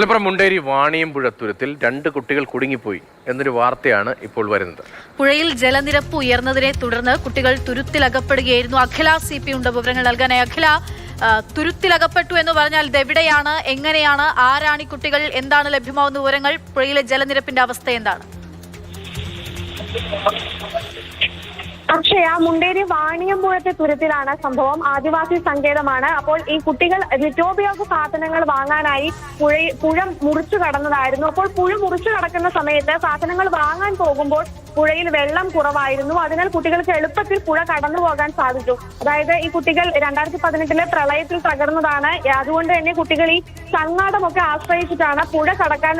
മലപ്പുറം മുണ്ടേരി വാണിയമ്പുഴത്തുരത്തിൽ രണ്ട് കുട്ടികൾ കുടുങ്ങിപ്പോയി എന്നൊരു വാർത്തയാണ് ഇപ്പോൾ വരുന്നത്. പുഴയിൽ ജലനിരപ്പ് ഉയർന്നതിനെ തുടർന്ന് കുട്ടികൾ തുരുത്തിലകപ്പെടുകയായിരുന്നു അഖില സി പി ഉണ്ട് വിവരങ്ങൾ നൽകാനായി. അഖില തുരുത്തിലകപ്പെട്ടു എന്ന് പറഞ്ഞാൽ ഇതെവിടെയാണ് എങ്ങനെയാണ്? ആരാണ് കുട്ടികൾ? എന്താണ് ലഭ്യമാവുന്ന വിവരങ്ങൾ? പുഴയിലെ ജലനിരപ്പിന്റെ അവസ്ഥ എന്താണ്? അക്ഷയ മുണ്ടേരി വാണിയമ്പുഴത്തെ തുരത്തിലാണ് സംഭവം. ആദിവാസി സങ്കേതമാണ്. അപ്പോൾ ഈ കുട്ടികൾ നിത്യോപയോഗ സാധനങ്ങൾ വാങ്ങാനായി പുഴ പുഴ മുറിച്ചു കടന്നതായിരുന്നു. അപ്പോൾ പുഴ മുറിച്ചു കടക്കുന്ന സമയത്ത് സാധനങ്ങൾ വാങ്ങാൻ പോകുമ്പോൾ പുഴയിൽ വെള്ളം കുറവായിരുന്നു. അതിനാൽ കുട്ടികൾക്ക് എളുപ്പത്തിൽ പുഴ കടന്നു പോകാൻ സാധിച്ചു. അതായത് ഈ കുട്ടികൾ രണ്ടായിരത്തി പതിനെട്ടിലെ പ്രളയത്തിൽ തകർന്നതാണ്. അതുകൊണ്ട് തന്നെ കുട്ടികൾ ഈ ചങ്ങാടമൊക്കെ ആശ്രയിച്ചിട്ടാണ് പുഴ കടക്കാൻ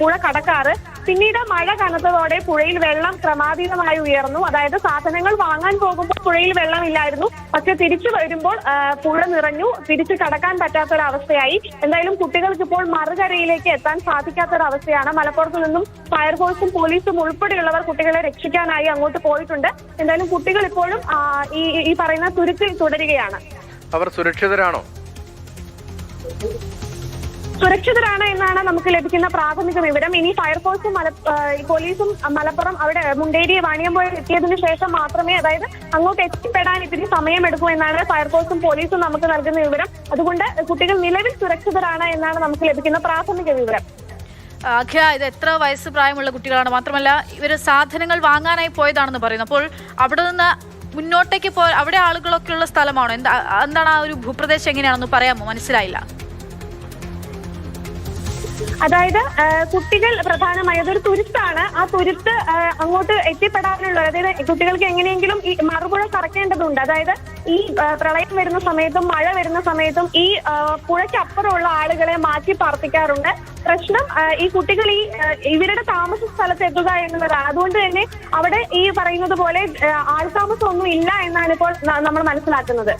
പുഴ കടക്കാറ്. പിന്നീട് മഴ കനത്തതോടെ പുഴയിൽ വെള്ളം ക്രമാതീതമായി ഉയർന്നു. അതായത് സാധനങ്ങൾ വാങ്ങാൻ പോകുമ്പോൾ പുഴയിൽ വെള്ളം ഇല്ലായിരുന്നു പക്ഷെ തിരിച്ചു വരുമ്പോൾ പുഴ നിറഞ്ഞു. തിരിച്ചു കടക്കാൻ പറ്റാത്തൊരവസ്ഥയായി. എന്തായാലും കുട്ടികൾക്ക് ഇപ്പോൾ മറുകരയിലേക്ക് എത്താൻ സാധിക്കാത്തൊരവസ്ഥയാണ്. മലപ്പുറത്ത് നിന്നും ഫയർഫോഴ്സും പോലീസും ഉൾപ്പെടെയുള്ളവർ കുട്ടികളെ രക്ഷിക്കാനായി അങ്ങോട്ട് പോയിട്ടുണ്ട്. എന്തായാലും കുട്ടികൾ ഇപ്പോഴും ഈ പറയുന്ന തുരുത്തിൽ തുടരുകയാണ്. അവർ സുരക്ഷിതരാണോ? സുരക്ഷിതരാണ് എന്നാണ് നമുക്ക് ലഭിക്കുന്ന പ്രാഥമിക വിവരം. ഇനി ഫയർഫോഴ്സും മല പോലീസും മലപ്പുറം അവിടെ മുണ്ടേരി വാണിയമ്പുഴ എത്തിയതിന് ശേഷം മാത്രമേ അതായത് അങ്ങോട്ട് എത്തിപ്പെടാൻ ഇത്തിരി സമയമെടുക്കൂ എന്നാണ് ഫയർഫോഴ്സും പോലീസും നമുക്ക് നൽകുന്ന വിവരം. അതുകൊണ്ട് കുട്ടികൾ നിലവിൽ സുരക്ഷിതരാണ് എന്നാണ് നമുക്ക് ലഭിക്കുന്ന പ്രാഥമിക വിവരം. അഖ്യ ഇത് എത്ര വയസ്സ് പ്രായമുള്ള കുട്ടികളാണ്? മാത്രമല്ല ഇവർ സാധനങ്ങൾ വാങ്ങാനായി പോയതാണെന്ന് പറയുന്നു. അപ്പോൾ അവിടെ നിന്ന് മുന്നോട്ടേക്ക് പോ അവിടെ ആളുകളൊക്കെ ഉള്ള സ്ഥലമാണോ? എന്താ എന്താണ് ആ ഒരു ഭൂപ്രദേശം എങ്ങനെയാണെന്ന് പറയാമോ? മനസ്സിലായില്ല. അതായത് കുട്ടികൾ പ്രധാനമായി അതൊരു തുരുത്താണ്. ആ തുരുത്ത് അങ്ങോട്ട് എത്തിപ്പെടാനുള്ള അതായത് കുട്ടികൾക്ക് എങ്ങനെയെങ്കിലും ഈ മറുപുഴ കറക്കേണ്ടതുണ്ട്. അതായത് ഈ പ്രളയം വരുന്ന സമയത്തും മഴ വരുന്ന സമയത്തും ഈ പുഴയ്ക്കപ്പുറമുള്ള ആളുകളെ മാറ്റി പാർപ്പിക്കാറുണ്ട്. പ്രശ്നം ഈ കുട്ടികൾ ഈ ഇവരുടെ താമസ സ്ഥലത്ത് എത്തുക എന്നുള്ളതാണ്. അതുകൊണ്ട് തന്നെ അവിടെ ഈ പറയുന്നത് പോലെ ആൾ ആൾതാമസം ഒന്നും ഇല്ല എന്നാണ് ഇപ്പോൾ നമ്മൾ മനസ്സിലാക്കുന്നത്.